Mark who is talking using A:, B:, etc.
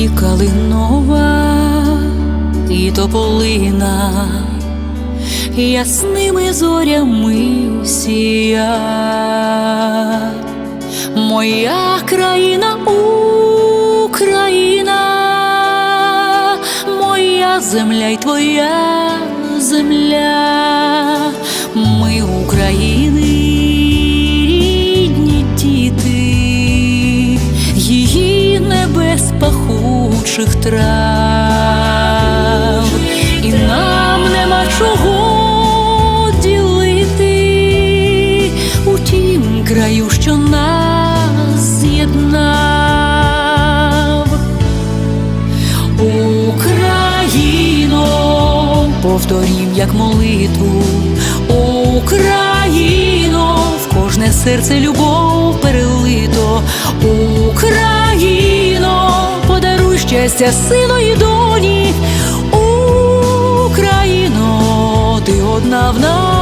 A: і калинова, і тополина, ясними зорями сія, моя країна, Україна, моя земля й твоя земля, ми України. діти, Її пахучих трав, і нам нема чого ділити. У тім краю, що нас з'єднав. Україно, повторім як молитву, Україно, в кожне серце любов перелито, щастя сину і доні, Україно, ти одна в нас.